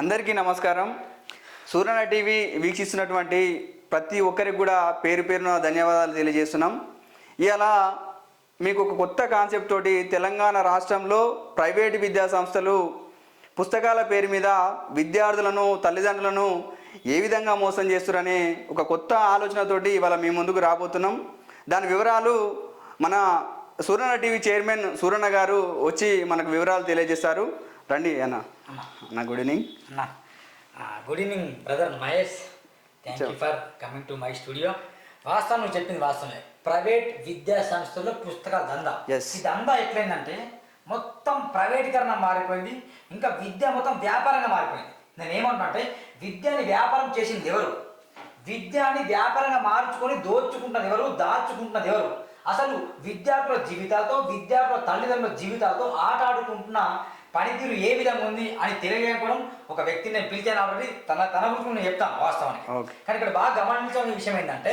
అందరికీ నమస్కారం. సూర్యన టీవీ వీక్షిస్తున్నటువంటి ప్రతి ఒక్కరికి కూడా పేరు పేరున ధన్యవాదాలు తెలియజేస్తున్నాం. ఇలా మీకు ఒక కొత్త కాన్సెప్ట్ తోటి తెలంగాణ రాష్ట్రంలో ప్రైవేటు విద్యా సంస్థలు పుస్తకాల పేరు మీద విద్యార్థులను తల్లిదండ్రులను ఏ విధంగా మోసం చేస్తారనే ఒక కొత్త ఆలోచనతోటి ఇవాళ మీ ముందుకు రాబోతున్నాం. దాని వివరాలు మన సూర్యన టీవీ చైర్మన్ సూరణ గారు వచ్చి మనకు వివరాలు తెలియజేస్తారు. రండి అన్న. అన్న గుడ్ ఈవినింగ్ అన్న good evening brother Mahesh. Thank you. For coming to my studio వాస్తవం నువ్వు చెప్పింది వాస్తవమే. ప్రైవేట్ విద్యా సంస్థల్లో పుస్తకాల దందా. ఈ దందా ఎట్లయిందంటే మొత్తం ప్రైవేటీకరణ మారిపోయింది ఇంకా విద్య మొత్తం వ్యాపారంగా మారిపోయింది. నేను ఏమంటున్నా అంటే విద్యని వ్యాపారం చేసింది ఎవరు? విద్యని వ్యాపారంగా మార్చుకొని దోచుకుంటున్నది ఎవరు? దాచుకుంటున్నది ఎవరు? అసలు విద్యార్థుల జీవితాలతో విద్యార్థుల తల్లిదండ్రుల జీవితాలతో ఆట ఆడుకుంటున్న పనితీరు ఏ విధంగా ఉంది అని తెలియజేయడం ఒక వ్యక్తిని నేను పిలిచాను కాబట్టి తన తన గురించి నేను చెప్తాను వాస్తవానికి. కానీ ఇక్కడ బాగా గమనించాల్సిన విషయం ఏంటంటే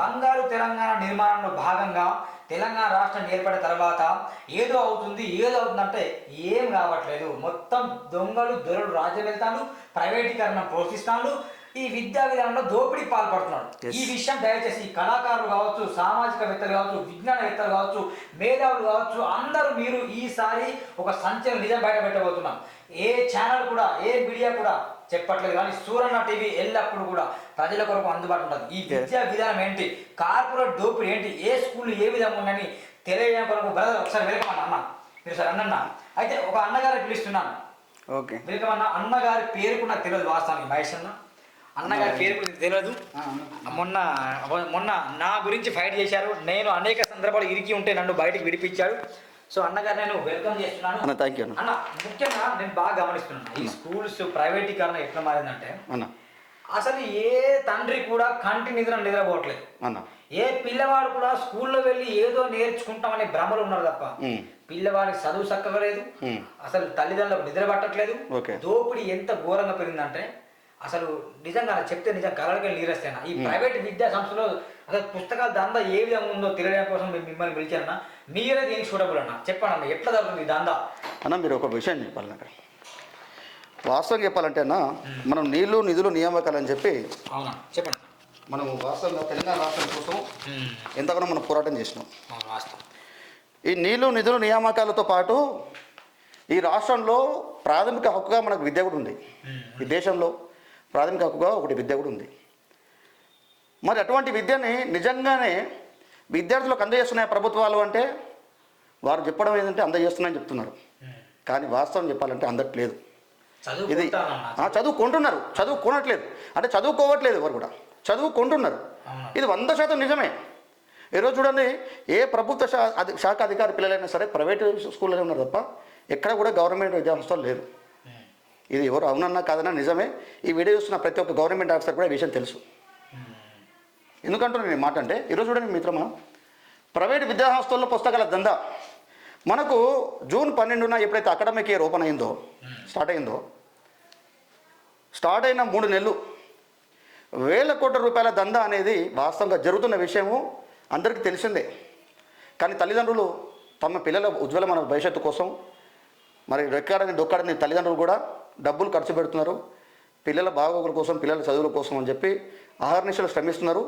బంగారు తెలంగాణ నిర్మాణంలో భాగంగా తెలంగాణ రాష్ట్రం ఏర్పడిన తర్వాత ఏదో అవుతుంది ఏదో అవుతుందంటే ఏం కావట్లేదు మొత్తం దొంగలు దొరలు రాజ్యం వెళ్తాను ప్రైవేటీకరణ ప్రోత్సహిస్తాను ఈ విద్యా విధానంలో దోపిడీ పాల్పడుతున్నాడు. ఈ విషయం దయచేసి కళాకారులు కావచ్చు సామాజికవేత్తలు కావచ్చు విజ్ఞానవేత్తలు కావచ్చు మేధావులు కావచ్చు అందరూ మీరు ఈసారి ఒక సంచలన నిజం బయట పెట్టబోతున్నాం. ఏ ఛానల్ కూడా ఏ మీడియా కూడా చెప్పట్లేదు. కానీ సూరన్న టీవీ ఎల్లప్పుడూ కూడా ప్రజల కొరకు అందుబాటులో ఉంటుంది. ఈ. విద్యా విధానం ఏంటి? కార్పొరేట్ దోపిడీ ఏంటి? ఏ స్కూల్ ఏ విధంగా ఉందని తెలియజేయడం కొరకు బ్రదర్ ఒకసారి వెల్కమ్ అన్న అన్న. మీరు సార్ అన్న అయితే ఒక అన్నగారు పిలుస్తున్నాను. ఓకే వెల్కమ్ అన్న. అన్నగారి పేరు కూడా నాకు తెలియదు వాస్తవానికి. మహేష్ అన్న. అన్నగారి పేరు కూడా తెలియదు మొన్న మొన్న నా గురించి ఫైట్ చేశారు. నేను అనేక సందర్భాలు ఇరికి ఉంటే నన్ను బయటికి విడిపించాడు సో అన్నగారు నేను వెల్కమ్ చేస్తున్నాను. అన్న థ్యాంక్ యూ అన్న. ముఖ్యంగా నేను బాగా గమనిస్తున్నాను. ఈ స్కూల్స్ ప్రైవేటీకరణ ఎట్లా మారిందంటే అన్న. అసలు ఏ తండ్రి కూడా కంటి నిద్ర నిద్రపోవట్లేదు. అన్న. ఏ పిల్లవాడు కూడా స్కూల్లో వెళ్ళి ఏదో నేర్చుకుంటామనే భ్రమలు ఉన్నారు తప్ప. పిల్లవాడికి చదువు చక్కగా లేదు. అసలు తల్లిదండ్రులకు నిద్ర పట్టట్లేదు. ఓకే. దోపిడీ ఎంత ఘోరంగా పెరిగిందంటే అసలు నిజంగా చెప్తే నిజం కలలకి నీరేస్తాను ఈ ప్రైవేట్ విద్యా సంస్థలో అసలు పుస్తకాల దందా ఏ విధంగా ఉందో తెలియడం కోసం మేము మిమ్మల్ని పిలిచారన్న మీరే దీనికి సూటబుల్ అన్న. చెప్పండి అన్న ఎట్లా జరుగుతుంది దందా? అన్న మీరు ఒక విషయం చెప్పాలి నాకు. వాస్తవం చెప్పాలంటే అన్న మనం నీళ్ళు నిధులు నియామకాలు అని చెప్పి అవునా? చెప్పండి మనం వాస్తవంగా తెలంగాణ రాష్ట్రం కోసం. ఎంతగానో మనం పోరాటం చేసినాం. వాస్తవం. ఈ నీళ్ళు నిధులు నియామకాలతో పాటు ఈ రాష్ట్రంలో ప్రాథమిక హక్కుగా మనకు విద్య కూడా ఉంది. ఈ దేశంలో ప్రాథమిక హక్కుగా ఒకటి విద్య కూడా ఉంది. మరి అటువంటి విద్యని నిజంగానే విద్యార్థులకు అందజేస్తున్నాయి ప్రభుత్వాలు అంటే వారు చెప్పడం ఏంటంటే అందజేస్తున్నాయని చెప్తున్నారు. కానీ వాస్తవం చెప్పాలంటే అందట్లేదు. ఇది చదువుకుంటున్నారు. చదువుకోనట్లేదు. అంటే చదువుకోవట్లేదు ఎవరు కూడా. చదువుకుంటున్నారు. ఇది వంద శాతం నిజమే. ఈరోజు చూడండి ఏ ప్రభుత్వ శాఖ అధికారి పిల్లలైనా సరే ప్రైవేట్ స్కూల్లో ఉన్నారు తప్ప ఎక్కడ కూడా గవర్నమెంట్ విద్యా సంస్థలు లేరు మ్మ్. ఇది ఎవరు అవునన్నా కాదన్నా నిజమే. ఈ వీడియో చూస్తున్న ప్రతి ఒక్క గవర్నమెంట్ ఆఫీసర్ కూడా ఈ విషయం తెలుసు. ఎందుకంటున్నాను నేను మాట అంటే ఈరోజు చూడండి మిత్రమా ప్రైవేట్ విద్యా సంస్థల్లో పుస్తకాల దందా. మనకు జూన్ పన్నెండున ఎప్పుడైతే అకాడమిక్ ఇయర్ ఓపెన్ అయిందో స్టార్ట్ అయిందో స్టార్ట్ అయిన మూడు నెలలు వేల కోట్ల రూపాయల దందా అనేది వాస్తవంగా జరుగుతున్న విషయము అందరికీ తెలిసిందే. కానీ తల్లిదండ్రులు తమ పిల్లల ఉజ్వలమైన భవిష్యత్తు కోసం మరి రెక్కాడని దొక్కాడని తల్లిదండ్రులు కూడా డబ్బులు ఖర్చు పెడుతున్నారు. పిల్లల బాగోగుల కోసం పిల్లల చదువుల కోసం అని చెప్పి ఆహర్నిశలు శ్రమిస్తున్నారు.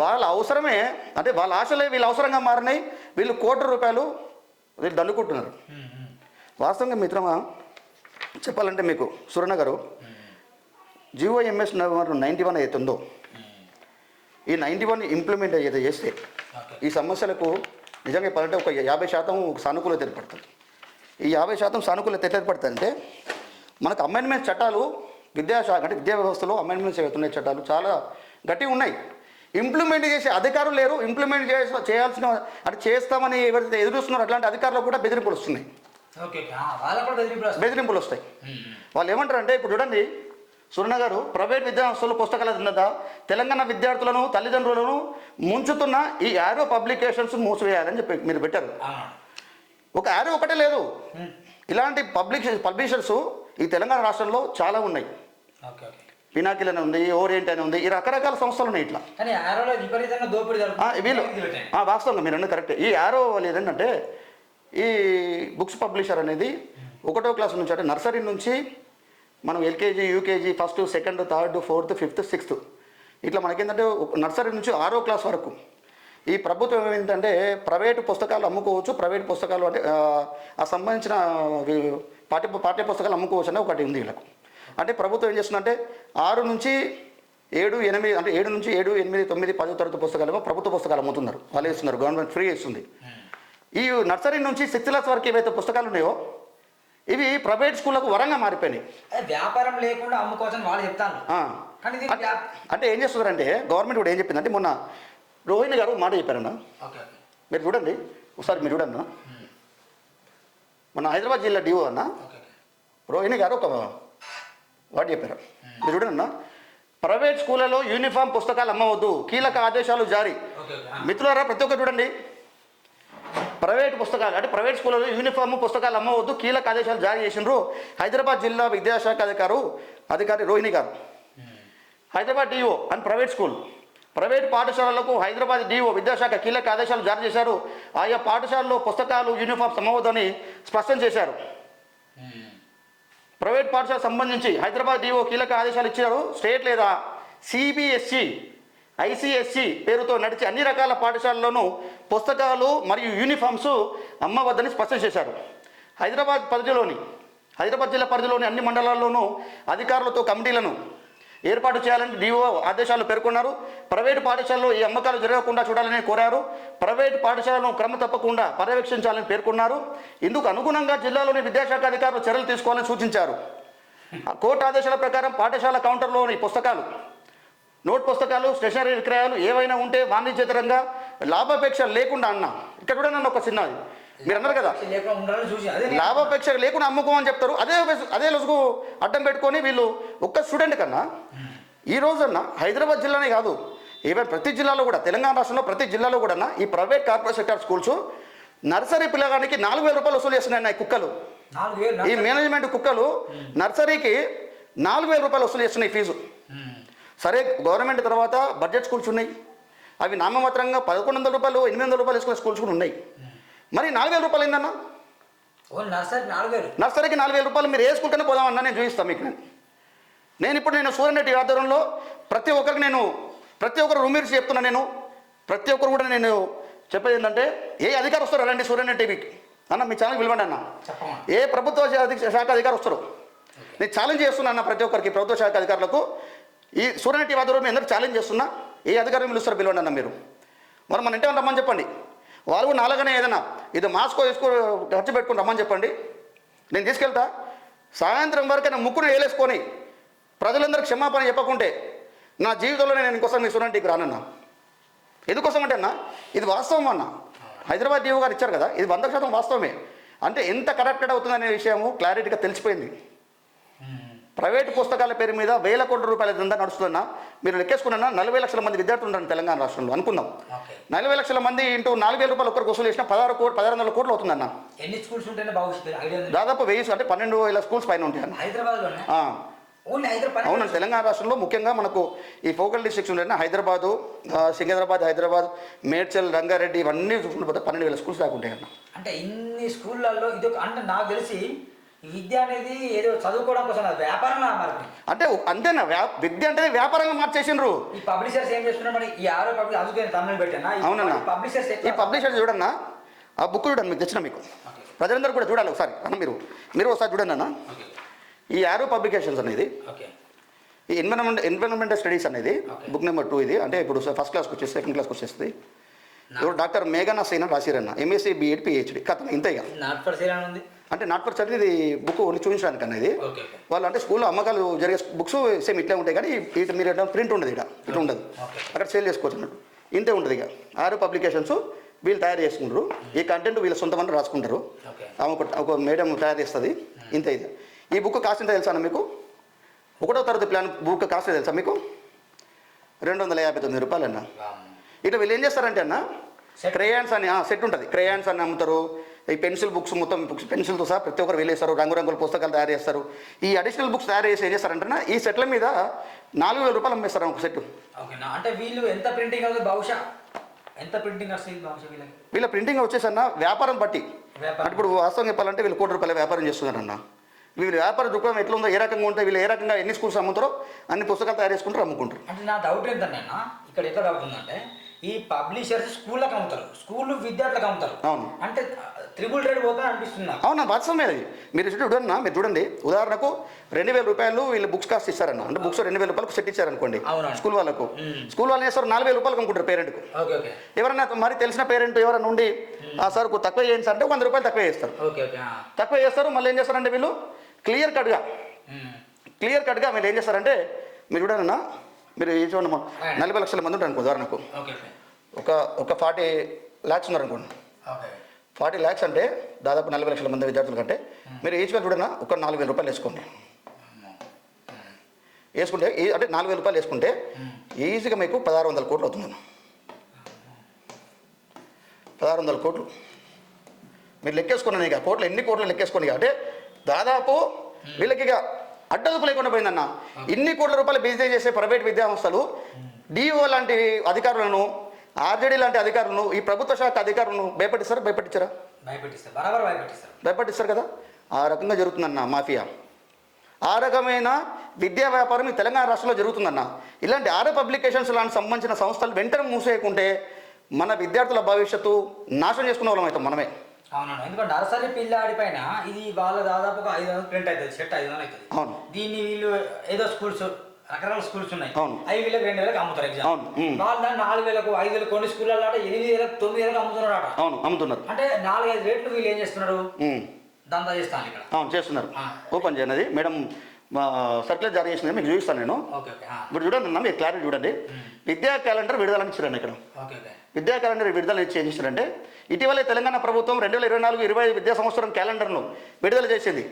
వాళ్ళ అవసరమే అంటే వాళ్ళ ఆశలే వీళ్ళ అవసరంగా మారినాయి. వీళ్ళు కోట్ల రూపాయలు వీళ్ళు దండుకుంటున్నారు. వాస్తవంగా మిత్రమా చెప్పాలంటే మీకు సురణ గారు జిఓఎంఎస్ నెంబర్ నైంటీ వన్ అయితే ఉందో ఈ నైంటీ వన్ ఇంప్లిమెంట్ అయితే చేస్తే ఈ సమస్యలకు నిజంగా చెప్పాలంటే ఒక యాభై శాతం సానుకూలత ఏర్పడుతుంది. ఈ యాభై శాతం సానుకూలత ఎట్లా ఏర్పడుతుంది అంటే మనకు అమెండ్మెంట్ చట్టాలు విద్యాశాఖ అంటే విద్యా వ్యవస్థలో అమెండ్మెంట్స్ అవుతున్నాయి చట్టాలు. చాలా గట్టిగా ఉన్నాయి. ఇంప్లిమెంట్ చేసే అధికారులు లేరు. ఇంప్లిమెంట్ చేస చేయాల్సిన అంటే చేస్తామని ఎవరైతే ఎదురుస్తున్నారో అట్లాంటి అధికారులు కూడా బెదిరింపులు వస్తున్నాయి. బెదిరింపులు వస్తాయి. వాళ్ళు ఏమంటారంటే ఇప్పుడు చూడండి సురణ గారు ప్రైవేట్ విద్యా సంస్థలు పుస్తకాల దిన్నత తెలంగాణ విద్యార్థులను తల్లిదండ్రులను ముంచుతున్న ఈ యారో పబ్లికేషన్స్ మూసివేయాలని చెప్పి మీరు పెట్టారు. ఒక యారో ఒకటే లేదు. ఇలాంటి పబ్లిక్ పబ్లిషర్స్ ఈ తెలంగాణ రాష్ట్రంలో చాలా ఉన్నాయి. పినాకిల్ అని ఉంది ఓరియంట్ అని ఉంది ఈ రకరకాల సంస్థలు ఉన్నాయి ఇట్లా. వీళ్ళు వాస్తవంగా మీరు అన్నది కరెక్ట్. ఈ యారో వాళ్ళు ఏంటంటే ఈ బుక్స్ పబ్లిషర్ అనేది ఒకటో క్లాస్ నుంచి అంటే నర్సరీ నుంచి మనం LKG UKG first second third fourth fifth sixth. ఇట్లా మనకేంటంటే నర్సరీ నుంచి ఆరో క్లాస్ వరకు ఈ ప్రభుత్వం ఏంటంటే ప్రైవేటు పుస్తకాలు అమ్ముకోవచ్చు. ప్రైవేట్ పుస్తకాలు అంటే ఆ, సంబంధించిన పాఠ్య పాఠ్య పుస్తకాలు అమ్ముకోవచ్చు అని ఒకటి ఉంది వీళ్ళకు. అంటే ప్రభుత్వం ఏం చేస్తుందంటే ఆరు నుంచి ఏడు ఎనిమిది అంటే ఏడు నుంచి ఏడు ఎనిమిది తొమ్మిది పదో తరగతి పుస్తకాలు ప్రభుత్వ పుస్తకాలు అమ్ముతున్నారు. వాళ్ళు ఇస్తున్నారు గవర్నమెంట్ ఫ్రీ ఇస్తుంది. ఈ నర్సరీ నుంచి సిక్స్త్ క్లాస్ వరకు ఏవైతే పుస్తకాలు ఉన్నాయో ఇవి ప్రైవేట్ స్కూళ్ళకు వరంగా మారిపోయినాయి. వ్యాపారం లేకుండా అమ్ముకోవచ్చని వాళ్ళు చెప్తాను. అంటే ఏం చేస్తున్నారంటే గవర్నమెంట్ కూడా ఏం చెప్పిందంటే మొన్న రోహిణి గారు మాట చెప్పారన్న. మీరు చూడండి. ఒకసారి మీరు చూడన్న మన హైదరాబాద్ జిల్లా డిఓ అన్న. రోహిణి గారు ఒక వాడు చెప్పారు. మీరు చూడండి అన్న. ప్రైవేట్ స్కూళ్ళలో యూనిఫామ్ పుస్తకాలు అమ్మవద్దు. కీలక ఆదేశాలు జారీ. మిత్రులారా ప్రతి ఒక్కరు చూడండి. ప్రైవేట్ పుస్తకాలు అంటే ప్రైవేట్ స్కూళ్ళలో యూనిఫామ్ పుస్తకాలు అమ్మవద్దు. కీలక ఆదేశాలు జారీ చేసిండ్రు హైదరాబాద్ జిల్లా విద్యాశాఖ అధికారు అధికారి Rohini garu. Hyderabad DO and private school. Private పాఠశాలలకు హైదరాబాద్ డిఓ విద్యాశాఖ కీలక ఆదేశాలు జారీ చేశారు. ఆయా పాఠశాలలో పుస్తకాలు యూనిఫామ్ సమవద్దని స్పష్టం చేశారు. ప్రైవేట్ పాఠశాల సంబంధించి హైదరాబాద్ డిఓ కీలక ఆదేశాలు ఇచ్చారు స్టేట్ లేదా సిబిఎస్ఈ ఐసిఎస్సి పేరుతో నడిచే అన్ని రకాల పాఠశాలల్లోనూ పుస్తకాలు మరియు యూనిఫామ్స్ అమ్మవద్దని స్పష్టం చేశారు. హైదరాబాద్ పరిధిలోని హైదరాబాద్ జిల్లా పరిధిలోని అన్ని మండలాల్లోనూ అధికారులతో కమిటీలను ఏర్పాటు చేయాలని డిఓ ఆదేశాలు పేర్కొన్నారు. ప్రైవేటు పాఠశాలలో ఈ అమ్మకాలు జరగకుండా చూడాలని కోరారు. ప్రైవేటు పాఠశాలను క్రమ తప్పకుండా పర్యవేక్షించాలని పేర్కొన్నారు. ఇందుకు అనుగుణంగా జిల్లాలోని విద్యాశాఖ అధికారులు చర్యలు తీసుకోవాలని సూచించారు. ఆ కోర్టు ఆదేశాల ప్రకారం పాఠశాల కౌంటర్లోని పుస్తకాలు నోట్ పుస్తకాలు స్టేషనరీ విక్రయాలు ఏవైనా ఉంటే వాణిజ్యతరంగా లాభాపేక్ష లేకుండా అన్న ఇక్కడ కూడా నన్ను ఒక చిన్నది. మీరు అన్నారు కదా లాభాపేక్ష లేకుండా అమ్ముకోమని చెప్తారు. అదే అదే లొసుగు అడ్డం పెట్టుకొని వీళ్ళు ఒక్క స్టూడెంట్ కన్నా ఈ రోజన్న హైదరాబాద్ జిల్లానే కాదు ఈవెన్ ప్రతి జిల్లాలో కూడా తెలంగాణ రాష్ట్రంలో ప్రతి జిల్లాలో కూడా ఈ private corporate sector schools nursery పిల్లగానికి నాలుగు వేల రూపాయలు వసూలు చేస్తున్నాయి కుక్కలు. ఈ మేనేజ్మెంట్ కుక్కలు నర్సరీకి నాలుగు వేల రూపాయలు వసూలు చేస్తున్నాయి ఫీజు. సరే గవర్నమెంట్ తర్వాత బడ్జెట్ స్కూల్స్ ఉన్నాయి. అవి నామమాత్రంగా పదకొండు వందల రూపాయలు ఎనిమిది వందల రూపాయలు వేసుకునే స్కూల్స్ కూడా ఉన్నాయి. మరి నాలుగు వేల రూపాయలు ఏందన్నా నర్సరీకి నాలుగు వేల రూపాయలు మీరు కన్నా పోదామన్నా నేను చూపిస్తాను మీకు నేను. నేను ఇప్పుడు నేను సూర్య రెడ్డి ఆధ్వర్యంలో ప్రతి ఒక్కరికి నేను ప్రతి ఒక్కరు రూమీర్స్ చెప్తున్నా నేను. ప్రతి ఒక్కరు కూడా నేను చెప్పేది ఏంటంటే ఏ అధికారి వస్తారు రండి సూర్య రెడ్డి టీవీకి. అన్న మీ ఛానల్ పిలవండి అన్న. ఏ ప్రభుత్వ శాఖ అధికారి వస్తారు. నేను ఛాలెంజ్ చేస్తున్నా అన్న ప్రతి ఒక్కరికి ప్రభుత్వ శాఖ అధికారులకు. ఈ సూర్య టీవీ ఆధ్వర్యంలో మీ అందరూ ఛాలెంజ్ చేస్తున్నా. ఏ అధికారం పిలుస్తారు పిలవండి అన్న మీరు. మరి మన ఇంటే రమ్మని చెప్పండి. వాళ్ళు కూడా నాలుగనే ఏదైనా ఇది మాస్కో వేసుకో ఖర్చు పెట్టుకుని రమ్మని చెప్పండి. నేను తీసుకెళ్తా. సాయంత్రం వరకు ముక్కును వేలేసుకొని ప్రజలందరికీ క్షమాపణ చెప్పకుంటే నా జీవితంలో నేను ఇంకోసారి మీ స్టూడెంట్కి రానన్నా. ఎందుకోసం అంటే అన్న ఇది వాస్తవం అన్న. హైదరాబాద్ డిఓ గారు ఇచ్చారు కదా ఇది వంద శాతం వాస్తవమే. అంటే ఎంత కరెక్టెడ్ అవుతుందనే విషయము క్లారిటీగా తెలిసిపోయింది. ప్రైవేటు పుస్తకాల పేరు మీద వేల కోట్ల రూపాయల దందా నడుస్తుందన్న మీరు లెక్కేసుకున్నా నలభై లక్షల మంది విద్యార్థులు ఉన్నారు తెలంగాణ రాష్ట్రంలో. అనుకుందాం. నలభై లక్షల మంది ఇంటూ నాలుగు వేల రూపాయలు ఒక్కరికి వసూలు చేసిన పదహారు కోట్లు పదహారు వందల కోట్లు అవుతుందన్న దాదాపు వెయ్యి అంటే పన్నెండు వేల స్కూల్స్ పైన ఉంటాయి అవునండి తెలంగాణ రాష్ట్రంలో ముఖ్యంగా మనకు ఈ ఫోకల్ డిస్ట్రిక్ట్స్ ఉన్నాయి హైదరాబాదు సికింద్రాబాద్ హైదరాబాద్ మేడ్చల్ రంగారెడ్డి ఇవన్నీ చూసుకుంటూ పన్నెండు వేల స్కూల్స్ దాకా ఉంటాయి అన్న అంటే ఇన్ని స్కూళ్ళల్లో ఇది అంటే నాకు తెలిసి విద్య అనేది ఏదో చదువుకోవడం కోసం కాదు, వ్యాపారంగా మారింది అంటే అంతేనా? విద్య అంటేనే వ్యాపారంగా మార్చేసిండ్రు. ఈ పబ్లిషర్స్ ఏం చేస్తున్నారు మరి? ఈ ఆరో పబ్లిక్ అందుకే తమిళ పెట్టాను? అవునన్నా. పబ్లిషర్స్ ఈ పబ్లిషర్ చూడన్నా? ఆ బుక్ చూడండి మీకు తెచ్చిన మీకు. ప్రజలందరూ కూడా చూడాలి ఒకసారి. అన్న మీరు మీరు ఒకసారి చూడండి అన్న. ఈ యారో పబ్లికేషన్స్ అనేది ఈ ఎన్విరాన్మెంట్ ఎన్విరాన్మెంటల్ స్టడీస్ అనేది. బుక్ నెంబర్ టూ ఇది. అంటే ఇప్పుడు ఫస్ట్ క్లాస్కి వచ్చేసి సెకండ్ క్లాస్కి వచ్చేస్తుంది. ఇప్పుడు డాక్టర్ మేఘనా సైనా రాసిరన్న. ఎంఎస్సీ బీఎడ్ పిహెచ్డి కథ ఇంతే ఇక. అంటే నాట్ ఫర్ చదివి ఇది బుక్ ఓన్లీ చూపించడానికి ఓకే వాళ్ళు అంటే స్కూల్లో అమ్మకాలు జరిగే బుక్స్ సేమ్ ఇట్లే ఉంటాయి కానీ ఇటు మీరు ప్రింట్ ఉండదు ఇక్కడ ఇట్లా ఉండదు. అక్కడ సేల్ చేసుకోవచ్చు అన్నట్టు. ఇంతే ఉంటుంది ఇక. ఆరు పబ్లికేషన్స్ వీళ్ళు తయారు చేసుకుంటారు. ఈ కంటెంట్ వీళ్ళ సొంతమని రాసుకుంటారు. ఆమె ఒక ఒక మేడం తయారు చేస్తుంది. ఇంతే ఇది ఈ బుక్ కాస్ట్ ఎంత తెలుసా అన్న మీకు? ఒకటో తరగతి ప్లాన్ బుక్ కాస్ట్ తెలుసా మీకు? రెండు వందల యాభై తొమ్మిది రూపాయలు అన్న ఇట్లా వీళ్ళు ఏం చేస్తారంటే అన్న. క్రేయాన్స్ అని సెట్ ఉంటుంది. క్రేయాన్స్ అని అమ్ముతారు. ఈ పెన్సిల్ బుక్స్ మొత్తం బుక్స్ పెన్సిల్తో సహా ప్రతి ఒక్కరు వెళ్ళేస్తారు రంగురంగుల పుస్తకాలు తయారు చేస్తారు. ఈ అడిషనల్ బుక్స్ తయారు చేసి ఏం చేస్తారంటే ఈ సెట్ల మీద నాలుగు వేల రూపాయలు అమ్మేస్తారు ఒక సెట్ అంటే వీళ్ళు ఎంత ప్రింటింగ్ అవుతుంది బహుశా? ఎంత ప్రింటింగ్ వస్తుంది బహుశా వీళ్ళకి? వీళ్ళ ప్రింటింగ్ వచ్చేసన్న వ్యాపారం బట్టి. అంటే ఇప్పుడు వాస్తవం చెప్పాలంటే వీళ్ళు కోటి రూపాయల వ్యాపారం చేస్తున్నారన్న. వీళ్ళ వ్యాపార దృక్పథం ఎట్లుందో ఏ రకంగా ఉంటే వీళ్ళు ఏ రకంగా ఎన్ని స్కూల్స్ అమ్ముతారో అన్ని పుస్తకాలు తయారు చేసుకుంటారు అమ్ముకుంటారు. అంటే నా డౌట్ ఏంటంటే ఇక్కడ ఎట్లా డౌట్ ఉందంటే ఈ పబ్లిషర్స్ స్కూళ్ళకి అమ్ముతారు. స్కూళ్ళు విద్యార్థులకు అమ్ముతారు. అవును. అంటే త్రిబుల్ రేట్ పోతా అనిపిస్తుంది అవునా వాస్తవమే అది మీరు చూడన్నా మీరు చూడండి. ఉదాహరణకు రెండు వేల రూపాయలు వీళ్ళు బుక్స్ కాస్ట్ ఇస్తారన్న. అంటే బుక్స్ రెండు వేల రూపాయలకు సెట్ ఇచ్చారనుకోండి. స్కూల్ వాళ్ళకు. స్కూల్ వాళ్ళు చేస్తారు నాలుగు వేల రూపాయలు అమ్ముకుంటారు పేరెంట్కు. ఎవరన్నా మరి తెలిసిన పేరెంట్ ఎవరైనా ఉండి ఆ సార్ తక్కువ చేయండి సార్ అంటే వంద రూపాయలు తక్కువ చేస్తారు. తక్కువ చేస్తారు మళ్ళీ ఏం చేస్తారంటే వీళ్ళు క్లియర్ కట్గా. క్లియర్ కట్గా మీరు ఏం చేస్తారంటే మీరు చూడన్నా మీరు ఏ చూడండి నలభై లక్షల మంది ఉంటారు అనుకో ఉదాహరణకు. ఒక ఒక ఫార్టీ ల్యాక్స్ ఉన్నారు అనుకోండి. ఫార్టీ ల్యాక్స్ అంటే దాదాపు నలభై లక్షల మంది విద్యార్థుల కంటే. మీరు ఈచ్ వేలు చూడన్నా ఒక నాలుగు వేల రూపాయలు వేసుకోండి. వేసుకుంటే ఈ- అంటే నాలుగు వేల రూపాయలు వేసుకుంటే ఈజీగా మీకు పదహారు వందల కోట్లు అవుతుంది పదహారు వందల కోట్లు. మీరు లెక్కేసుకున్నాను ఇక కోట్లు ఎన్ని కోట్లు లెక్కేసుకోండి అంటే దాదాపు వీళ్ళకి ఇక అడ్డదుపు లేకుండా పోయిందన్న. ఇన్ని కోట్ల రూపాయలు బిజినెస్ చేసే ప్రైవేట్ విద్యా సంస్థలు డిఓ లాంటి అధికారులను ఆర్జేడీ లాంటి అధికారులను ఈ ప్రభుత్వ శాఖ అధికారులను భయపెట్టిస్తారా? భయపెట్టించారా? భయపెట్టిస్తారు. కదా? ఆ రకంగా జరుగుతుందన్న మాఫియా. ఆ రకమైన విద్యా వ్యాపారం ఈ తెలంగాణ రాష్ట్రంలో జరుగుతుందన్న. ఇలాంటి ఆర్ఏ పబ్లికేషన్స్ లాంటి సంబంధించిన సంస్థలు వెంటనే మూసేయకుంటే మన విద్యార్థుల భవిష్యత్తు నాశనం చేసుకునే వాళ్ళం అవుతాం మనమే. అవునవును. ఎందుకంటే నర్సరీ పిల్లాడి పైన ఇది వాళ్ళ దాదాపు ఒక ఐదు వందలు ప్రింట్ అవుతుంది షర్ట్ ఐదు వందలు అవుతుంది. అవును. దీన్ని వీళ్ళు ఏదో స్కూల్స్ రకరకాల స్కూల్స్ ఉన్నాయి. అవును. అవి వీళ్ళకి రెండు వేలకు అమ్ముతారు ఎగ్జామ్ అవును, ఉమ్. వాళ్ళు దాన్ని నాలుగు వేలకు ఐదు వేలకు కొన్ని స్కూళ్ళలో ఆట ఎనిమిది వేలకు తొమ్మిది వేలకు అమ్ముతున్నారు ఆట అవును అమ్ముతున్నారు. అంటే నాలుగైదు రేట్లు వీళ్ళు ఏం చేస్తున్నారు? ఉమ్. దందా చేస్తాను ఇక్కడ. అవును చేస్తున్నారు. ఆ. ఓపెన్ చేయనది. మేడం సర్క్యులర్ జారీ చేసింది మీకు చూపిస్తాను నేను. ఓకే ఓకే ఆ. ఇప్పుడు చూడండి అన్న మీరు క్లారిటీ చూడండి. విద్యా క్యాలెండర్ విడుదలని ఇచ్చారండి ఇక్కడ. Okay okay. విద్యా క్యాలెండర్ విడుదల చేశారంటే ఇటీవలే తెలంగాణ ప్రభుత్వం రెండు వేల ఇరవై నాలుగు ఇరవై విద్యా సంవత్సరం క్యాలెండర్ను విడుదల చేసింది.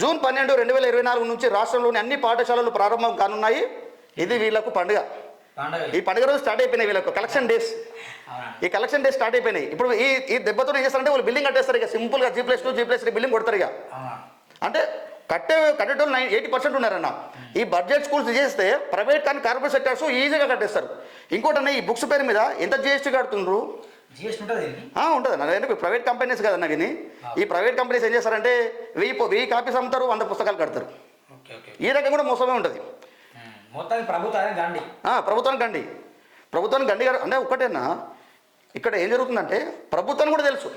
జూన్ పన్నెండు రెండు వేల ఇరవై నాలుగు నుంచి రాష్ట్రంలోని అన్ని పాఠశాలలు ప్రారంభం కానున్నాయి. ఇది వీళ్ళకు పండుగ. ఈ పండుగ రోజు స్టార్ట్ అయిపోయినాయి వీళ్ళకు కలెక్షన్ డేస్. ఈ కలెక్షన్ డేస్ స్టార్ట్ అయిపోయినాయి. ఇప్పుడు ఈ ఈ దెబ్బతో ఏం చేస్తారంటే వాళ్ళు బిల్డింగ్ కట్టేస్తారు ఇక. సింపుల్గా G plus two G plus three building కొడతారు ఇక. అంటే కట్టే కట్టేటోళ్ళు నైన్ ఎయిటీ పర్సెంట్ ఉన్నారన్న. ఈ బడ్జెట్ స్కూల్స్ చేస్తే ప్రైవేట్ కానీ కార్పొరేట్ సెక్టర్స్ ఈజీగా కట్టేస్తారు. ఇంకోటి అన్న ఈ బుక్స్ పేరు మీద ఎంత జిఎస్టీ కడుతుండ్రు ఉంటుంది అన్న అంటే ప్రైవేట్ కంపెనీస్ కదన్న ఇది ఈ ప్రైవేట్ కంపెనీస్ ఏం చేస్తారంటే వెయ్యి వెయ్యి కాపీస్ అమ్ముతారు వంద పుస్తకాలు కడతారు. ఈ రకం కూడా మోసమే ఉంటుంది. ప్రభుత్వం ప్రభుత్వానికి గండి. ప్రభుత్వానికి గండి. గారు అంటే ఒక్కటేనా ఇక్కడ ఏం జరుగుతుందంటే ప్రభుత్వానికి కూడా తెలుసు.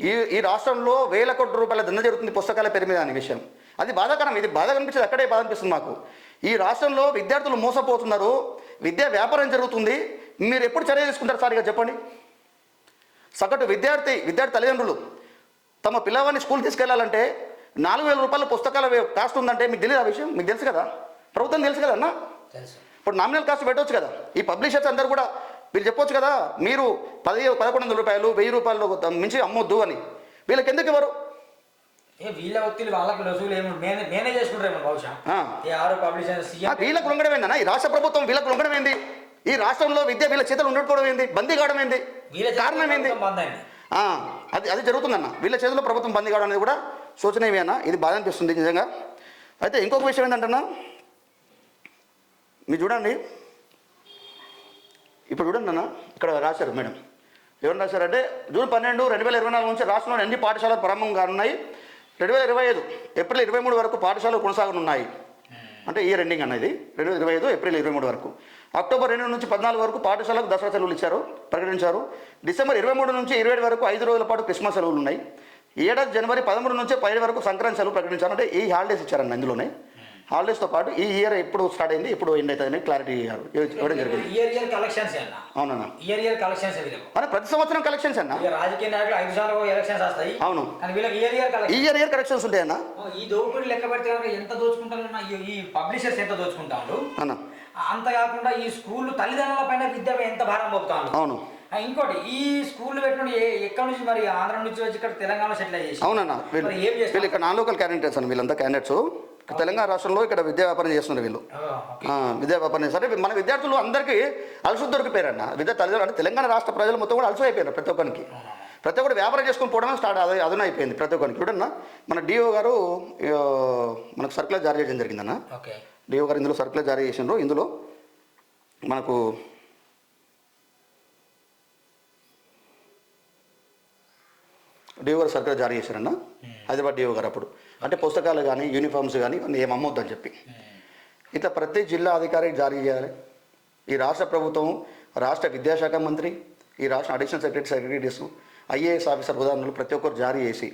ఈ ఈ రాష్ట్రంలో వేల కోట్ల రూపాయల దంద జరుగుతుంది పుస్తకాల పేరు మీద అనే విషయం. అది బాధాకరం ఇది బాధ కనిపించేది అక్కడే బాధ అనిపిస్తుంది మాకు. ఈ రాష్ట్రంలో విద్యార్థులు మోసపోతున్నారు విద్యా వ్యాపారం జరుగుతుంది మీరు ఎప్పుడు చర్య తీసుకుంటారు సార్ ఇక చెప్పండి? సగటు విద్యార్థి విద్యార్థి తల్లిదండ్రులు తమ పిల్లవాడిని స్కూల్ తీసుకెళ్ళాలంటే నాలుగు వేల రూపాయల పుస్తకాల కాస్ట్ ఉందంటే మీకు తెలియదు ఆ విషయం? మీకు తెలుసు కదా? ప్రభుత్వం తెలుసు కదా అన్న? ఇప్పుడు నామినల్ కాస్ట్ పెట్టవచ్చు కదా. ఈ పబ్లిషర్స్ అందరు కూడా వీళ్ళు చెప్పొచ్చు కదా మీరు పది పదకొండు వందల రూపాయలు వెయ్యి రూపాయలు మించి అమ్మొద్దు అని. వీళ్ళకి ఎందుకు ఇవ్వరు? వీళ్ళ ఒత్తిడి వాళ్ళకి రుజువులు ఏమో మేనే మేనే చేసుకుంటారేమో బహుశా. ఆ. ఈ వీళ్ళకు ఏందన్నా రాష్ట్ర ప్రభుత్వం వీళ్ళకు ఏంది ఈ రాష్ట్రంలో విద్య వీళ్ళ చేతులు ఉండకపోవడం ఏంది? బందీ కావడం ఏంది కారణం ఏంది? అది అది జరుగుతుందన్న. వీళ్ళ చేతిలో ప్రభుత్వం బందీ కావడం అనేది కూడా శోచనీయమే అన్న ఇది బాధ అనిపిస్తుంది నిజంగా. అయితే ఇంకొక విషయం ఏంటంటన్నా మీరు చూడండి. ఇప్పుడు చూడండి అన్న ఇక్కడ రాశారు మేడం. ఎవరు రాశారంటే జూన్ పన్నెండు రెండు వేల ఇరవై నాలుగు నుంచి రాష్ట్రంలోని అన్ని పాఠశాలలు ప్రారంభం కానున్నాయి రెండు వేల ఇరవై ఐదు ఏప్రిల్ ఇరవై మూడు వరకు పాఠశాలలు కొనసాగనున్నాయి. అంటే ఇయర్ ఎండింగ్ అన్నది రెండు వేల ఇరవై ఐదు ఏప్రిల్ ఇరవై మూడు వరకు. అక్టోబర్ రెండు నుంచి పద్నాలుగు వరకు పాఠశాలకు దసరా సెలవులు ఇచ్చారు ప్రకటించారు. డిసెంబర్ ఇరవై మూడు నుంచి ఇరవై వరకు ఐదు రోజుల పాటు క్రిస్మస్ సెలవులు ఉన్నాయి. ఏడాది జనవరి పదమూడు నుంచి పదిహేడు వరకు సంక్రాంతి సెలవు ప్రకటించారు. అంటే ఈ హాలిడేస్ ఇచ్చారండి అందులోనే. హాలిడేస్తో పాటు ఈ ఇయర్ ఎప్పుడు స్టార్ట్ అయింది ఎప్పుడు ఎండ్ అవుతుంది క్లారిటీ ఇవ్వడం జరిగింది. ఇయర్ ఇయర్ కలెక్షన్స్ అన్న. అవునన్నా. ఇయర్ ఇయర్ కలెక్షన్స్ అంటే ప్రతి సంవత్సరం కలెక్షన్స్ అన్న? రాజకీయ నాయకులు ఐదు సార్లు ఎలక్షన్స్ వస్తాయి. అవును. వీళ్ళకి year year collection year year collections ఉంటాయన్న? ఈ దోపిడీ లెక్క పెడితే ఎంత దోచుకుంటారన్న ఈ- ఈ పబ్లిషర్స్ ఎంత దోచుకుంటారు? అన్న. అంత కాకుండా ఈ స్కూళ్ళు తల్లిదండ్రుల పైన విద్య ఎంత భారం మోపుతాను అవును. ఇంకోటి ఈ స్కూల్ పెట్టిన ఎక్కడి నుంచి మరి ఆంధ్ర నుంచి వచ్చి ఇక్కడ తెలంగాణ సెటిల్ చేసి అవునన్న వీళ్ళు ఇక్కడ నాన్ లోకల్ క్యాండిడేట్స్ అన్న వీళ్ళంతా క్యాండిడేట్స్. తెలంగాణ రాష్ట్రంలో ఇక్కడ విద్యా వ్యాపారం చేస్తున్నారు వీళ్ళు. విద్యా వ్యాపారం చేస్తారు. మన విద్యార్థులు అందరికీ అలసు దొరికిపోయారన్న. విద్యా తల్లిదండ్రులు అంటే తెలంగాణ రాష్ట్ర ప్రజలు మొత్తం కూడా అలసు అయిపోయారు ప్రతి ఒక్కరికి. ప్రతి ఒక్కరు వ్యాపారం చేసుకొని పోవడమే స్టార్ట్ అది అదును అయిపోయింది ప్రతి ఒక్కరికి. చూడన్న మన డిఓ గారు మనకు సర్కులర్ జారీ చేయడం జరిగిందన్న. డిఓ గారు ఇందులో సర్కులర్ జారీ చేసిండ్రు. ఇందులో మనకు డిఓ గారు సర్కులర్ జారీ చేశారన్న. హైదరాబాద్ డిఓ గారు అప్పుడు. అంటే పుస్తకాలు కానీ యూనిఫామ్స్ కానీ ఏం అమ్మొద్దని చెప్పి. ఇట్లా ప్రతి జిల్లా అధికారికి జారీ చేయాలి. ఈ రాష్ట్ర ప్రభుత్వం రాష్ట్ర విద్యాశాఖ మంత్రి ఈ రాష్ట్ర additional secretary secretaries IAS officer ఉదాహరణలు ప్రతి ఒక్కరు జారీ చేసి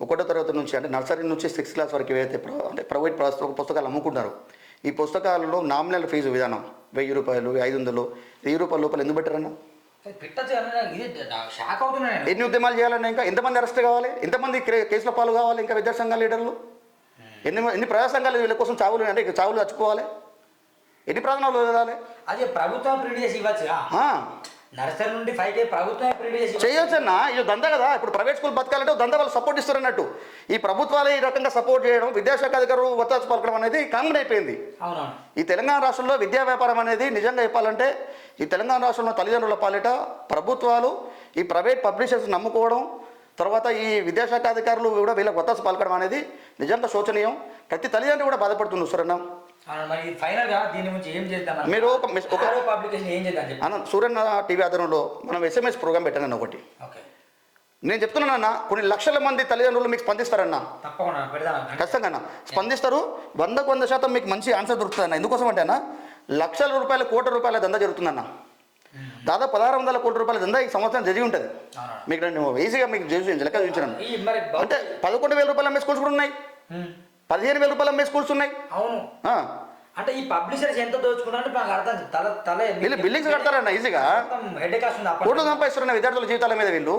ఒకటో తరగతి నుంచి అంటే నర్సరీ నుంచి సిక్స్త్ క్లాస్ వరకు ఏవైతే అంటే ప్రైవేట్ పుస్తక- పుస్తకాలు అమ్ముకుంటారో ఈ పుస్తకాలలో నామినల్ ఫీజు విధానం వెయ్యి రూపాయలు ఐదు వందలు వెయ్యి రూపాయల లోపల ఎందుకు పెట్టారన్నా? ఎన్ని ఉద్యమాలు చేయాలన్నా ఇంకా? ఎంతమంది అరెస్ట్ కావాలి? ఎంతమంది కేసుల పాలు కావాలి ఇంకా విద్యా సంఘాల లీడర్లు? ఎన్ని ఎన్ని ప్రజా సంఘాలు వీళ్ళ కోసం చావులు అంటే ఇక చావులు చచ్చిపోవాలి ఎన్ని ప్రాణాలు వదలాలి? అదే ప్రభుత్వం నర్సరీ నుండి ఫైవ్ కే ఇవ్వచ్చు. చేయొచ్చన్నా. ఇది దంద కదా. ఇప్పుడు ప్రైవేట్ స్కూల్ బతకాలంటే దంద వాళ్ళు సపోర్ట్ ఇస్తారన్నట్టు. ఈ ప్రభుత్వాలే ఈ రకంగా సపోర్ట్ చేయడం విద్యాశాఖ అధికారులు ఒత్తాసు పలకడం అనేది కామన్ అయిపోయింది. అవునవును. ఈ తెలంగాణ రాష్ట్రంలో విద్యా వ్యాపారం అనేది నిజంగా చెప్పాలంటే ఈ తెలంగాణ రాష్ట్రంలో తల్లిదండ్రుల పాలిట ప్రభుత్వాలు ఈ ప్రైవేట్ పబ్లిషర్స్ నమ్ముకోవడం తర్వాత ఈ విద్యాశాఖ అధికారులు కూడా వీళ్ళకి ఒత్తాసు పలకడం అనేది నిజంగా శోచనీయం. ప్రతి తల్లిదండ్రులు కూడా బాధపడుతుంది సురన్న అవును మరి ఫైనల్గా దీని గురించి ఏం చేద్దాం మీరు ఒక పబ్లికేషన్ ఏం చేద్దాం అన్న సూర్యన్న టీవీ ఆధ్వర్యంలో మనం ఎస్ఎంఎస్ ప్రోగ్రామ్ పెట్టానన్న ఒకటి. ఓకే. నేను చెప్తున్నానన్న కొన్ని లక్షల మంది తల్లిదండ్రులు మీకు స్పందిస్తారన్న. తప్పకుండా ఖచ్చితంగా అన్న. స్పందిస్తారు వందకు వంద శాతం మీకు మంచి ఆన్సర్ దొరుకుతుందన్న ఎందుకోసం అంటే అన్న లక్షల రూపాయల కోట్ల రూపాయల దందా జరుగుతుందన్న దాదాపు పదహారు వందల కోట్ల రూపాయల దందా ఈ సంవత్సరం జరిగి ఉంటుంది. మీకు నేను ఈజీగా మీకు లెక్క చూపించాను. అంటే పదకొండు వేల రూపాయల అమ్మే స్కూల్స్ కూడా ఉన్నాయి. పదిహేను వేల రూపాయలు అమ్మే స్కూల్స్ ఉన్నాయి. అవును. అంటే ఈ పబ్లిషర్స్ ఎంత దోచుకున్నారంటే నాకు అర్థం. తల తల వీళ్ళు బిల్డింగ్స్ కడతారన్న ఈజీగా కోట్లు సంపాదిస్తున్న విద్యార్థుల జీవితాల మీద వీళ్ళు.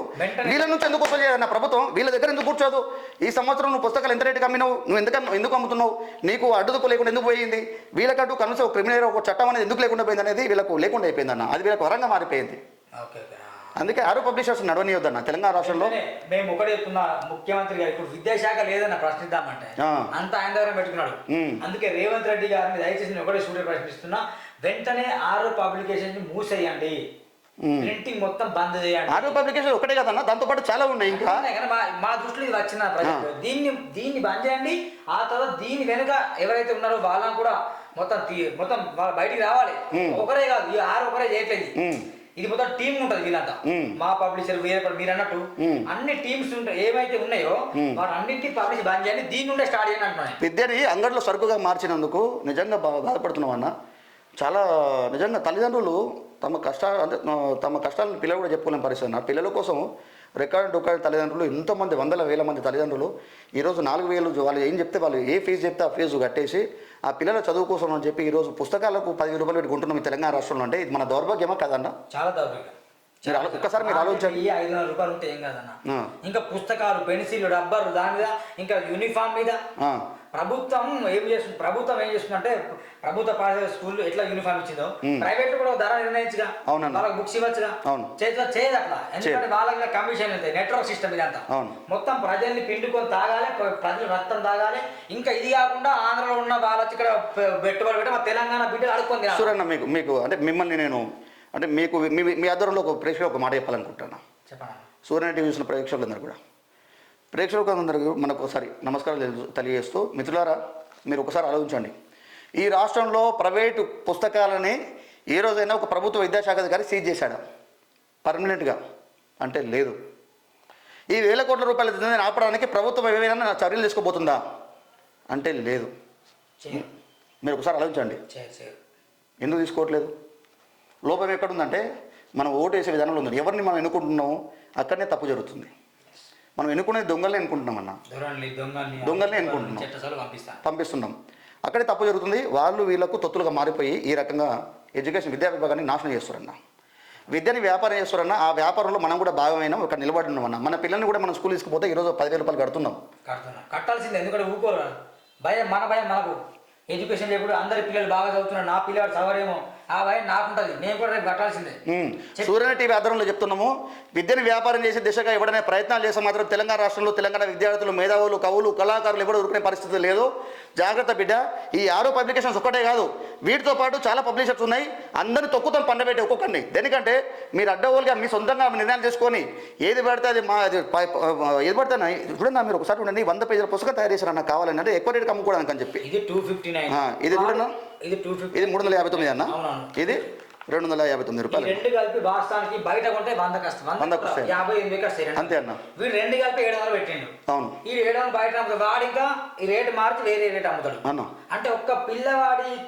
వీళ్ళ నుంచి ఎందుకు వసూలు చేయదన్న ప్రభుత్వం వీళ్ళ దగ్గర ఎందుకు కూర్చోదు? ఈ సంవత్సరం నువ్వు పుస్తకాలు ఎంత రేటుకి అమ్మినావు? నువ్వు ఎందుకు ఎందుకు అమ్ముతున్నావు? నీకు అడ్డుదకు లేకుండా ఎందుకు పోయింది? వీళ్ళకంటూ కనీసం ఒక క్రిమినల్ ఒక చట్టం అనేది ఎందుకు లేకుండా పోయింది అనేది వీళ్ళకు లేకుండా అయిపోయింది అన్న అది వీళ్ళకు వరంగా మారిపోయింది. ఓకే. అందుకే ఆరో పబ్లిషర్స్ నడవనియొద్దన్న తెలంగాణ రాష్ట్రంలో. మేము ఒకటే చెప్తున్నా ముఖ్యమంత్రి గారు ఇప్పుడు విద్యాశాఖ లేదన్న ప్రశ్నిద్దామంటే. అంత ఆయన దగ్గర పెట్టుకున్నాడు. అందుకే రేవంత్ రెడ్డి గారిని దయచేసి నేను ఒకటే స్టూడియో ప్రశ్నిస్తున్నా వెంటనే ఆరు పబ్లికేషన్ మూసేయండి. ప్రింటింగ్ మొత్తం బంద్ చేయండి. ఆరో పబ్లికేషన్ ఒకటే కదన్న దాంతోపాటు చాలా ఉన్నాయి ఇంకా. మా- దృష్టిలో ఇది వచ్చిన దీన్ని దీన్ని బంద్ చేయండి ఆ తర్వాత దీని వెనుక ఎవరైతే ఉన్నారో వాళ్ళని కూడా మొత్తం మొత్తం బయటికి రావాలి. ఒకరే కాదు ఈ ఆరు ఒకరే చేయట్లేదు. ఇది. మొత్తం టీం ఉంటుంది వీళ్ళంతా. మా పబ్లిషర్ వేరే మీరు అన్నట్టు. అన్ని టీమ్స్ ఉంటాయి ఏవైతే ఉన్నాయో. వాటి అన్నింటి పబ్లిష్ బంద్ చేయండి దీని నుండే స్టార్ట్ చేయండి అంటున్నాను విద్యని అంగడిలో సరుకుగా మార్చినందుకు నిజంగా బాధపడుతున్నాం అన్న చాలా నిజంగా తల్లిదండ్రులు తమ కష్టాలు అంటే తమ కష్టాలను పిల్లలు కూడా చెప్పుకోలేని పరిస్థితి అన్న పిల్లల కోసం రికార్డు రికార్డు తల్లిదండ్రులు ఎంతోమంది వందల వేల మంది తల్లిదండ్రులు ఈరోజు నాలుగు వేలు వాళ్ళు ఏం చెప్తే వాళ్ళు ఏ ఫీజు చెప్తే ఆ ఫీజు కట్టేసి ఆ పిల్లల చదువు కోసం అని చెప్పి ఈరోజు పుస్తకాలకు పదివేల రూపాయలు పెట్టి కొంటున్నాం ఈ తెలంగాణ రాష్ట్రంలో అంటే ఇది మన దౌర్భాగ్యమా కదన్న? చాలా దౌర్భాగ్యం. మీరు ఒక్కసారి మీరు ఆలోచించండి. ఐదు వందల రూపాయలు ఉంటే ఏం కాదన్న. ఇంకా పుస్తకాలు పెన్సిల్ రబ్బర్ దాని మీద ఇంకా యూనిఫామ్ మీద ప్రభుత్వం ఏం చేస్తుంది ప్రభుత్వం ఏం చేస్తుందంటే ప్రభుత్వ పాఠశాల స్కూల్ ఎట్లా యూనిఫామ్ ఇచ్చిందో. ప్రైవేట్ కూడా ధర నిర్ణయించగా. వాళ్ళకి బుక్స్ ఇవ్వచ్చుగా అవును. చేతిలో చేయదు అట్లా ఎందుకంటే వాళ్ళకి కమిషన్ ఉంది నెట్వర్క్ సిస్టమ్ ఇదంతా అవును. మొత్తం ప్రజల్ని పిండుకొని తాగాలి ప్ర- ప్రజలు రక్తం తాగాలి ఇంకా ఇది కాకుండా ఆంధ్రలో ఉన్న వాళ్ళకి ఇక్కడ పెట్టుబడి పెట్టి మా తెలంగాణ బిడ్డలు అడుక్కొని తినాలి. సూరన్న మీకు మీకు అంటే మిమ్మల్ని నేను అంటే మీకు మీ మీ ఆధ్వర్యంలో ఒక ప్రేక్షకులు ఒక మాట చెప్పాలనుకుంటున్నాను చెప్పండి సూర్య టీవీ చూసిన ప్రేక్షకులందరూ కూడా ప్రేక్షకులందరూ మనకు ఒకసారి నమస్కారాలు తెలు- తెలియజేస్తూ మిత్రులారా మీరు ఒకసారి ఆలోచించండి. ఈ రాష్ట్రంలో ప్రైవేటు పుస్తకాలని ఏ రోజైనా ఒక ప్రభుత్వ విద్యాశాఖ అధికారి సీజ్ చేశాడు? పర్మనెంట్గా అంటే లేదు. ఈ వేల కోట్ల రూపాయల దందాన్ని ఆపడానికి ప్రభుత్వం ఏమైనా చర్యలు తీసుకోబోతుందా? అంటే లేదు. మీరు ఒకసారి ఆలోచించండి. ఎందుకు తీసుకోవట్లేదు? లోపం ఎక్కడుందంటే మనం ఓటు వేసే విధానంలో ఉంది ఎవరిని మనం ఎన్నుకుంటున్నామో అక్కడనే తప్పు జరుగుతుంది. మనం ఎన్నుకునేది దొంగల్ని ఎన్నుకుంటున్నాం అన్న. దొంగల్ని పంపిస్తాను పంపిస్తున్నాం. అక్కడే తప్పు జరుగుతుంది. వాళ్ళు వీళ్ళకు తొత్తులుగా మారిపోయి ఈ రకంగా ఎడ్యుకేషన్ విద్యా విభాగాన్ని నాశనం చేస్తారన్న. విద్యని వ్యాపారం చేస్తారన్న. ఆ వ్యాపారంలో మనం కూడా భాగమైన ఒక నిలబడి ఉన్నామన్న మన పిల్లల్ని కూడా మనం స్కూల్ తీసుకుపోతే ఈరోజు పదివేల రూపాయలు కడుతున్నాం. కట్టాల్సిందే ఎందుకంటే ఊరుకోరు భయం మన భయం మనకు. ఎడ్యుకేషన్ లేకుండా అందరి పిల్లలు బాగా చదువుతున్నారు. నా పిల్లవాడు చదవరేమో ఆ భయం నాకుంటుంది. నేను కూడా రేపు కట్టాల్సిందే. ఉమ్. సూర్యన టీవీ ఆధారంలో చెప్తున్నాము విద్యను వ్యాపారం చేసే దిశగా ఎవడనే ప్రయత్నాలు చేస్తే మాత్రం తెలంగాణ రాష్ట్రంలో తెలంగాణ విద్యార్థులు మేధావులు కవులు కళాకారులు ఎవరు ఉరుకునే పరిస్థితి లేదు. జాగ్రత్త బిడ్డ ఈ ఆరో పబ్లికేషన్స్ ఒక్కటే కాదు వీటితో పాటు చాలా పబ్లిషర్స్ ఉన్నాయి. అందరిని తొక్కుతాం పండబెట్టి ఒక్కొక్కరిని. దేనికంటే మీరు అడ్డగోలుగా మీ సొంతంగా నిర్ణయం చేసుకొని ఏది పడితే అది మా ఏది పడితే చూడండి మీరు ఒకసారి చూడండి వంద పేజీల పుస్తకం తయారు చేశారు నాకు కావాలని అంటే ఎక్కువ రేటుకి అమ్ముకోవడానికి అని చెప్పి. ఇది టూ ఫిఫ్టీ నైన్ ఇది? ఇది టూ ఫిఫ్టీ ఇది మూడు వందల యాభై తొమ్మిది అన్న. ఇది రెండు వందల యాభై తొమ్మిది రూపాయలు. రెండు కలిపి వాస్తవానికి బయట కొంటే వంద కష్టం. వందకు వస్తాయి. యాభై ఎనిమిది వస్తాయి అంతే అన్న. వీడు రెండు కలిపి ఏడు వందలు పెట్టిండు. అవును. ఈ ఏడు వందలు బయట అమ్ముతాడు. వాడు ఇంకా ఈ రేటు మార్చి వేరే రేట్ అమ్ముతాడు. అన్న. అంటే ఒక్క పిల్లవాడి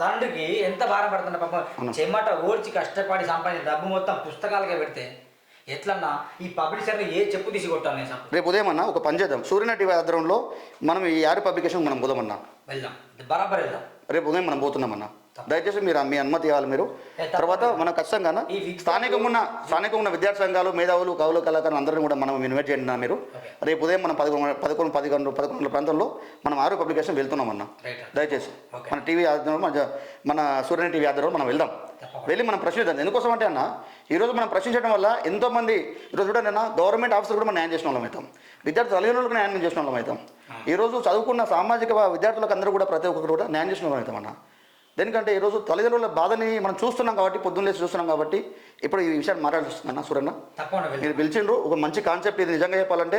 తండ్రికి ఎంత భారం పడుతుంది పాపం. చెమట ఓడ్చి కష్టపడి సంపాదించిన డబ్బు మొత్తం పుస్తకాలకే పెడితే ఎట్లన్నా ఈ పబ్లిషర్ని ఏ చెప్పు తీసి కొట్టాలి నేను రేపు ఉదయం అన్న ఒక పని చేద్దాం. సూర్యన టీవీ ఆధ్వర్యంలో మనం ఈ యాడ్ పబ్లికేషన్ మనం పోదామన్నా వెళ్దాం. బరాబర్ వెళ్దాం. రేపు ఉదయం మనం పోతున్నామన్నా దయచేసి మీరు మీ అనుమతి ఇవ్వాలి మీరు. తర్వాత మనం ఖచ్చితంగా స్థానికంగా ఉన్న స్థానికంగా ఉన్న విద్యార్థి సంఘాలు మేధావులు కవులు కళాకారులు అందరినీ కూడా మనం ఇన్వైట్ చేయండి మీరు. రేపు ఉదయం మనం పదకొండు పదకొండు పదకొండు పదకొండు ప్రాంతంలో మనం ఆరు పబ్లికేషన్ వెళ్తున్నాం అన్న. దయచేసి. మన టీవీ ఆధ్వర్యంలో మన మన సూర్యని టీవీ ఆధ్వర్యంలో మనం వెళ్దాం. వెళ్ళి మనం ప్రశ్నిద్దాం. ఎందుకోసం అంటే అన్న ఈరోజు మనం ప్రశ్నించడం వల్ల ఎంతోమంది ఈరోజు చూడండి అన్న గవర్నమెంట్ ఆఫీసర్ కూడా మనం న్యాయం చేసిన వాళ్ళం అవుతాం. విద్యార్థి తల్లిదండ్రులకు న్యాయం చేసిన వాళ్ళం అవుతాం. ఈరోజు చదువుకున్న సామాజిక విద్యార్థులకు అందరూ కూడా ప్రతి ఒక్కరు కూడా న్యాయం చేసిన వాళ్ళం అవుతాం అన్న దేనికంటే ఈరోజు తల్లిదండ్రుల బాధని మనం చూస్తున్నాం కాబట్టి పొద్దున్న లేచి చూస్తున్నాం కాబట్టి ఇప్పుడు ఈ విషయాన్ని మాట్లాడుతున్నాను సూరన్న. తప్పకుండా వెళ్దాం మీరు పిలిచిండ్రు ఒక మంచి కాన్సెప్ట్ ఇది నిజంగా చెప్పాలంటే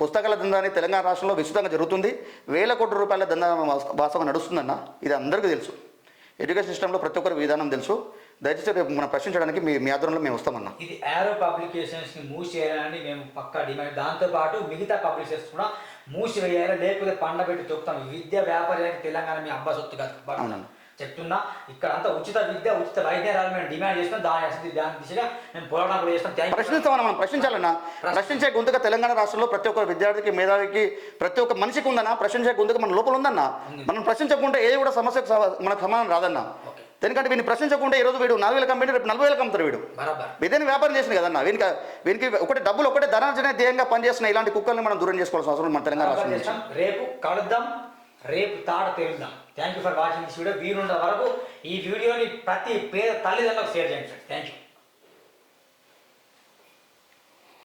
పుస్తకాల దందాన్ని తెలంగాణ రాష్ట్రంలో విస్తృతంగా జరుగుతుంది. వేల కోట్ల రూపాయల దందా వాస్తవంగా నడుస్తుందన్న ఇది అందరికీ తెలుసు. ఎడ్యుకేషన్ సిస్టంలో ప్రతి ఒక్కరి విధానం తెలుసు. దయచేసి రేపు మనం ప్రశ్నించడానికి మీ మీ ఆధ్వర్యంలో మేము వస్తామన్నా. ఇది ఏరో పబ్లికేషన్స్ని మూసేయాలని మేము పక్కా డిమాండ్. దాంతో పాటు మిగతా పబ్లిషర్స్ కూడా మూసివేయాలి లేకపోతే పండబెట్టి తొక్కుతాం. ఈ విద్య వ్యాపారానికి తెలంగాణ మీ అబ్బా సొత్తు కాదు. చెప్తున్నా ఇక్కడ అంతా ఉచిత విద్య ఉచిత వైద్యాలు మేము డిమాండ్ చేస్తాం దాని అసలు దాని దిశగా మేము పోరాటం కూడా చేస్తాం థ్యాంక్ ప్రశ్నిస్తామన్నా మనం? ప్రశ్నించాలన్నా? ప్రశ్నించే గుంతక తెలంగాణ రాష్ట్రంలో ప్రతి ఒక్క విద్యార్థికి మేధావికి ప్రతి ఒక్క మనిషికి ఉందన్నా? ప్రశ్నించే గుంతక మన లోపల ఉందన్నా? మనం ప్రశ్నించకుంటే ఏది కూడా సమస్యకు సమ- మనకు సమాధానం రాదన్నా? ఓకే. ఎందుకంటే వీడిని ప్రశ్నించకుంటే ఈ రోజు వీడు నాలుగు వేల కంపెనీ రేపు నలభై వేలకు అమ్ముతాడు వీడు. విధిని వ్యాపారం చేసింది కదన్నా? వీనికి వీనికి ఒకటి డబ్బులు ఒకటే ధనార్జనే ధ్యేయంగా పనిచేస్తున్న ఇలాంటి కుక్కల్ని మనం దూరం చేసుకోవాల్సిన అవసరం మన తెలంగాణ రాష్ట్రం నుంచి. రేపు కలుద్దాం. రేపు తాడ తేలుద్దాం. Thank you for watching this video వీరుండ వరకు ఈ వీడియోని ప్రతి పేద తల్లిదండ్రులకు షేర్ చేయండి థ్యాంక్ యూ